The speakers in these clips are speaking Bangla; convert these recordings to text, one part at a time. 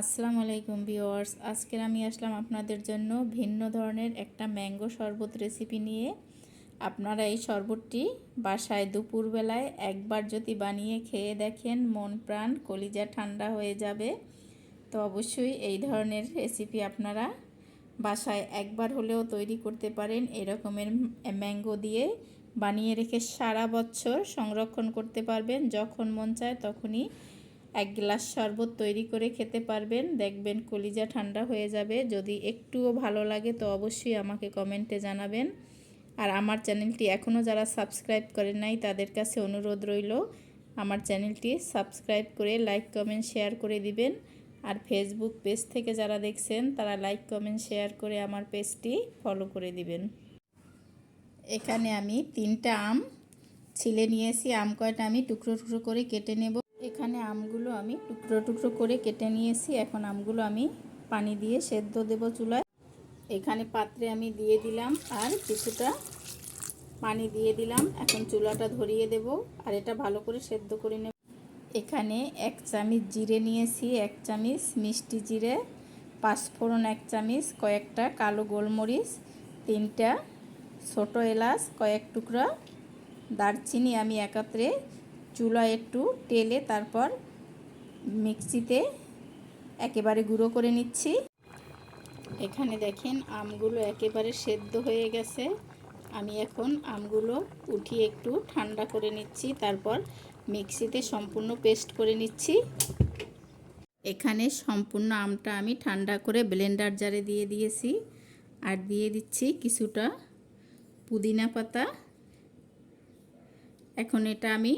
আসসালামু আলাইকুম ভিওয়ার্স আজকের আমি আসলাম আপনাদের জন্য ভিন্ন ধরনের একটা ম্যাঙ্গো শরবত রেসিপি নিয়ে। আপনারা এই শরবতটি বাসায় দুপুরবেলায় একবার যদি বানিয়ে খেয়ে দেখেন, মন প্রাণ কলিজা ঠান্ডা হয়ে যাবে। তো অবশ্যই এই ধরনের রেসিপি আপনারা বাসায় একবার হলেও তৈরি করতে পারেন। এরকমের ম্যাঙ্গো দিয়ে বানিয়ে রেখে সারা বছর সংরক্ষণ করতে পারবেন। যখন মন চায় তখনই এক গ্লাস শরবত তৈরি করে খেতে পারবেন। দেখবেন কলিজা ঠান্ডা হয়ে যাবে। যদি একটুও ভালো লাগে তো অবশ্যই আমাকে কমেন্টে জানাবেন। আর আমার চ্যানেলটি এখনও যারা সাবস্ক্রাইব করেন নাই, তাদের কাছে অনুরোধ রইল, আমার চ্যানেলটি সাবস্ক্রাইব করে লাইক, কমেন্ট, শেয়ার করে দিবেন। আর ফেসবুক পেজ থেকে যারা দেখছেন, তারা লাইক, কমেন্ট, শেয়ার করে আমার পেজটি ফলো করে দিবেন। এখানে আমি তিনটা আম ছিলে নিয়েছি। আম কয়টা আমি টুকরো টুকরো করে কেটে নেব। এখানে আমগুলো আমি টুকরো টুকরো করে কেটে নিয়েছি। এখন আমগুলো আমি পানি দিয়ে সেদ্ধ দেব চুলায়। এখানে পাত্রে আমি দিয়ে দিলাম আর কিছুটা পানি দিয়ে দিলাম। এখন চুলাটা ধরিয়ে দেব আর এটা ভালো করে সেদ্ধ করে নেব। এখানে এক চামিচ জিরে নিয়েছি, এক চামিচ মিষ্টি জিরে, পাঁচফোড়ন এক চামিচ, কয়েকটা কালো গোলমরিচ, তিনটা ছোটো এলাচ, কয়েক টুকরা দারচিনি আমি একাত্রে চুলা একটু টেলে তারপর মিক্সিতে একেবারে গুঁড়ো করে নিচ্ছি। এখানে দেখেন আমগুলো একেবারে সেদ্ধ হয়ে গেছে। আমি এখন আমগুলো উঠিয়ে একটু ঠান্ডা করে নিচ্ছি, তারপর মিক্সিতে সম্পূর্ণ পেস্ট করে নিচ্ছি। এখানে সম্পূর্ণ আমটা আমি ঠান্ডা করে ব্লেন্ডার জারে দিয়ে দিয়েছি আর দিয়ে দিচ্ছি কিছুটা পুদিনা পাতা। এখন এটা আমি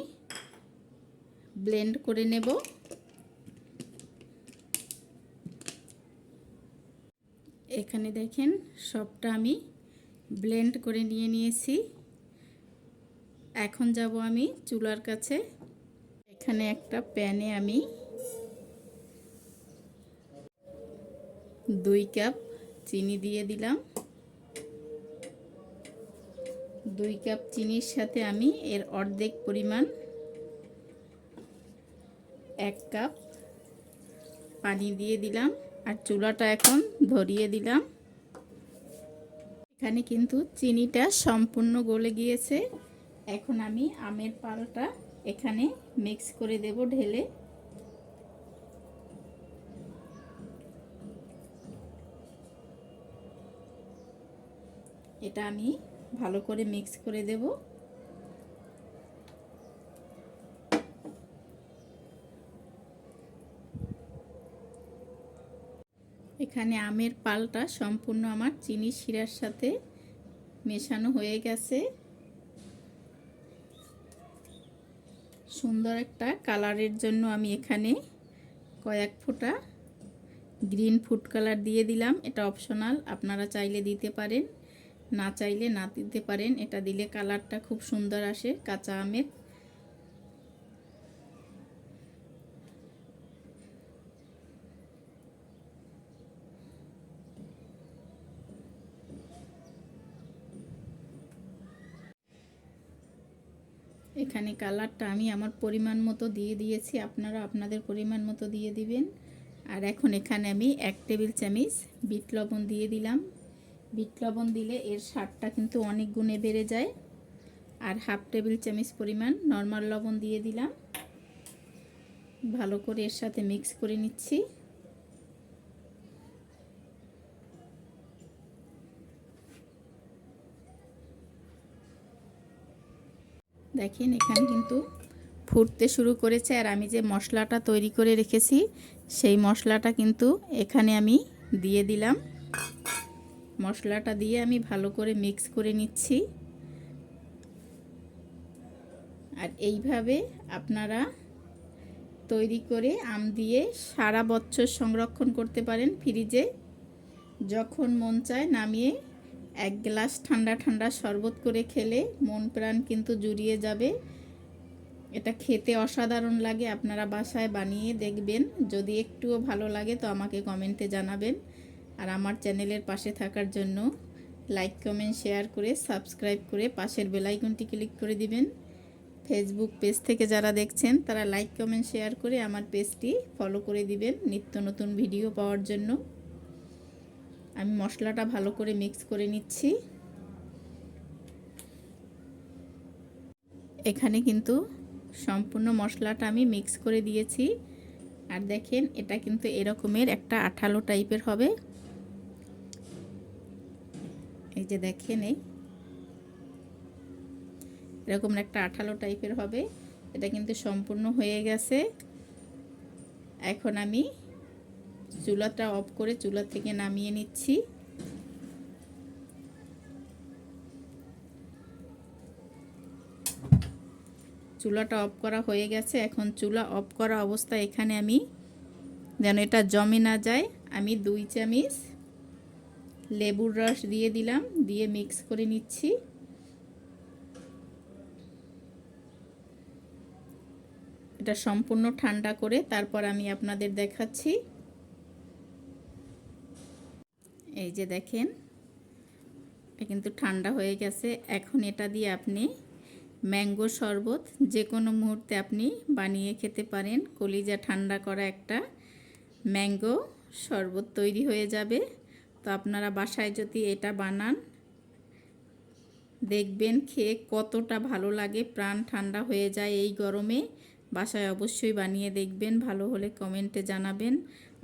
ব্লেন্ড করে নেব। এখানে দেখেন সবটা আমি ব্লেন্ড করে নিয়ে নিয়েছি। এখন যাব আমি চুলার কাছে। এখানে একটা প্যানে আমি দুই কাপ চিনি দিয়ে দিলাম। দুই কাপ চিনির সাথে আমি এর অর্ধেক পরিমাণ এক কাপ পানি দিয়ে দিলাম আর চুলাটা এখন ধরিয়ে দিলাম। এখানে কিন্তু চিনিটা সম্পূর্ণ গলে গিয়েছে। এখন আমি আমের পালটা এখানে মিক্স করে দেব ঢেলে। এটা আমি ভালো করে মিক্স করে দেবো। এখানে আমের পালটা সম্পূর্ণ আমার চিনি শিরার সাথে মেশানো হয়ে গেছে। সুন্দর একটা কালারের জন্য আমি এখানে কয়েক ফোঁটা গ্রিন ফুড কালার দিয়ে দিলাম। এটা অপশনাল, আপনারা চাইলে দিতে পারেন, না চাইলে না দিতে পারেন। এটা দিলে কালারটা খুব সুন্দর আসে, কাঁচা আমের। এখানে কালারটা আমি আমার পরিমাণ মতো দিয়ে দিয়েছি। আপনারা আপনাদের পরিমাণ মতো দিয়ে দিবেন। আর এখন এখানে আমি এক টেবিল চামিচ বিট লবণ দিয়ে দিলাম। বিট লবণ দিলে এর স্বাদটা কিন্তু অনেক গুণে বেড়ে যায়। আর হাফ টেবিল চামিচ পরিমাণ নর্মাল লবণ দিয়ে দিলাম। ভালো করে এর সাথে মিক্স করে নিচ্ছি। দেখেন, এখানে কিন্তু ফুটতে শুরু করেছে আর আমি যে মশলাটা তৈরি করে রেখেছি, সেই মশলাটা কিন্তু এখানে আমি দিয়ে দিলাম। মশলাটা দিয়ে আমি ভালো করে মিক্স করে নিচ্ছি। আর এইভাবে আপনারা তৈরি করে আম দিয়ে সারা বছর সংরক্ষণ করতে পারেন ফ্রিজে, যখন মন চায় নামিয়ে এক গ্লাস ঠান্ডা ঠান্ডা শরবত করে খেলে মন প্রাণ কিন্তু জুড়িয়ে যাবে। এটা খেতে অসাধারণ লাগে, আপনারা বাসায় বানিয়ে দেখবেন। যদি একটুও ভালো লাগে তো আমাকে কমেন্টে জানাবেন। আর আমার চ্যানেলের পাশে থাকার জন্য লাইক, কমেন্ট, শেয়ার করে, সাবস্ক্রাইব করে পাশের বেলাইকনটি ক্লিক করে দিবেন। ফেসবুক পেজ থেকে যারা দেখছেন, তারা লাইক, কমেন্ট, শেয়ার করে আমার পেজটি ফলো করে দিবেন নিত্য নতুন ভিডিও পাওয়ার জন্য। আমি মশলাটা ভালো করে মিক্স করে নিচ্ছি। এখানে কিন্তু সম্পূর্ণ মশলাটা আমি মিক্স করে দিয়েছি। আর দেখেন, এটা কিন্তু এরকমের একটা আঠালো টাইপের হবে। এই যে দেখেন এই। এরকম একটা আঠালো টাইপের হবে। এটা কিন্তু সম্পূর্ণ হয়ে গেছে। এখন আমি চুলাটা অফ করে চুলা থেকে নামিয়ে নিচ্ছি। চুলাটা অফ করা হয়ে গেছে। এখন চুলা অফ করা অবস্থা এখানে আমি যেন এটা জমে না যায়, আমি দুই চামিচ লেবুর রস দিয়ে দিলাম, দিয়ে মিক্স করে নিচ্ছি। এটা সম্পূর্ণ ঠান্ডা করে তারপর আমি আপনাদের দেখাচ্ছি। এই যে দেখেন, এটা কিন্তু ঠান্ডা হয়ে গেছে। এখন এটা দিয়ে আপনি ম্যাঙ্গো শরবত যে কোনো মুহূর্তে আপনি বানিয়ে খেতে পারেন। কলিজা ঠান্ডা করা একটা ম্যাঙ্গো শরবত তৈরি হয়ে যাবে। তো আপনারা বাসায় যদি এটা বানান, দেখবেন খেয়ে কতটা ভালো লাগে। প্রাণ ঠান্ডা হয়ে যায় এই গরমে। বাসায় অবশ্যই বানিয়ে দেখবেন, ভালো হলে কমেন্টে জানাবেন।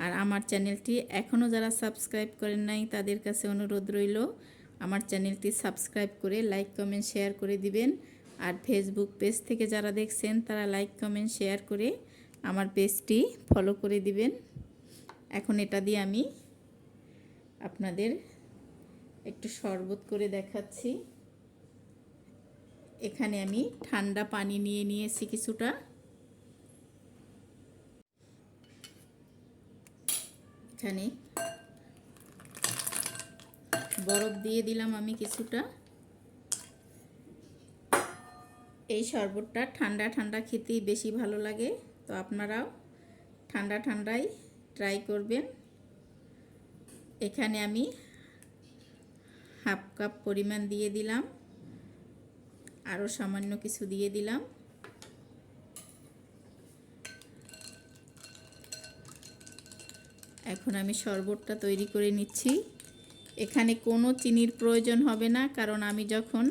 আর আমার চ্যানেলটি এখনও যারা সাবস্ক্রাইব করেন নাই, তাদের কাছে অনুরোধ রইল, আমার চ্যানেলটি সাবস্ক্রাইব করে লাইক, কমেন্ট, শেয়ার করে দিবেন। আর ফেসবুক পেজ থেকে যারা দেখছেন, তারা লাইক, কমেন্ট, শেয়ার করে আমার পেজটি ফলো করে দিবেন। এখন এটা দিয়ে আমি আপনাদের একটু শরবত করে দেখাচ্ছি। এখানে আমি ঠান্ডা পানি নিয়ে নিয়েছি কিছুটা। এখানে বরফ দিয়ে দিলাম আমি কিছুটা। এই শরবতটা ঠান্ডা ঠান্ডা খেতেই বেশি ভালো লাগে, তো আপনারাও ঠান্ডা ঠান্ডাই ট্রাই করবেন। এখানে আমি হাফ কাপ পরিমাণ দিয়ে দিলাম, আরও সামান্য কিছু দিয়ে দিলাম। এখন আমি শরবতটা তৈরি করে নিচ্ছি। এখানে কোনো চিনির প্রয়োজন হবে না, কারণ আমি যখন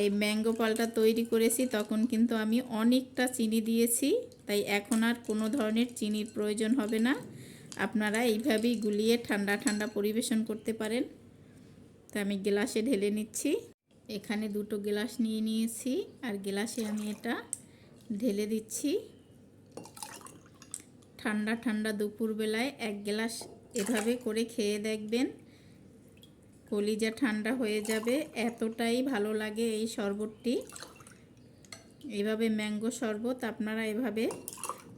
এই ম্যাঙ্গো পালটা তৈরি করেছি, তখন কিন্তু আমি অনেকটা চিনি দিয়েছি, তাই এখন আর কোনো ধরনের চিনির প্রয়োজন হবে না। আপনারা এইভাবেই গুলিয়ে ঠান্ডা ঠান্ডা পরিবেশন করতে পারেন। তা আমি গ্লাসে ঢেলে নিচ্ছি। এখানে দুটো গ্লাস নিয়ে নিয়েছি, আর গ্লাসে আমি এটা ঢেলে দিচ্ছি। ঠান্ডা ঠান্ডা দুপুরবেলায় এক গ্লাস এভাবে করে খেয়ে দেখবেন। কলিজা ঠান্ডা হয়ে যাবে, এতটাই ভালো লাগে এই শরবতটি। এভাবে ম্যাঙ্গো শরবত আপনারা এভাবে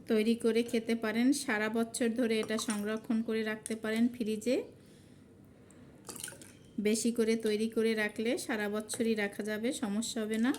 তৈরি করে খেতে পারেন। সারা বছর ধরে এটা সংরক্ষণ করে রাখতে পারেন ফ্রিজে। বেশি করে তৈরি করে রাখলে সারা বছরই রাখা যাবে, সমস্যা হবে না।